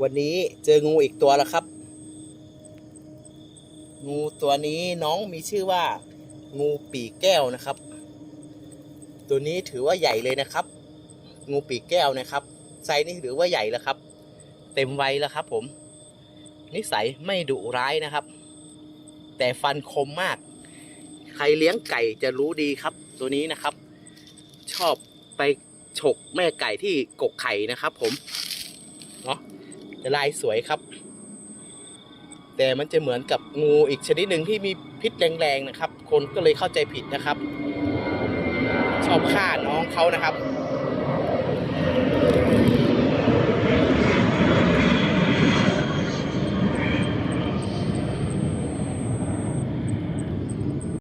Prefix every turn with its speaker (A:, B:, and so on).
A: วันนี้เจองูอีกตัวแล้วครับ งูตัวนี้น้องมีชื่อว่า งูปีแก้วนะครับ ตัวนี้ถือว่าใหญ่เลยนะครับ งูปีแก้วนะครับไซส์นี่ถือว่าใหญ่แล้วครับ เต็มวัยแล้วครับ ผม นิสัยไม่ดุร้ายนะครับ แต่ฟันคมมาก ใครเลี้ยงไก่จะรู้ดีครับ ตัวนี้นะครับ ชอบไปฉกแม่ไก่ที่กกไข่นะครับ ผมเนาะ จะลายสวยครับ แต่มันจะเหมือนกับงูอีกชนิดหนึ่งที่มีพิษแรงๆนะครับ คนก็เลยเข้าใจผิดนะครับ ชอบฆ่าน้องเขานะครับ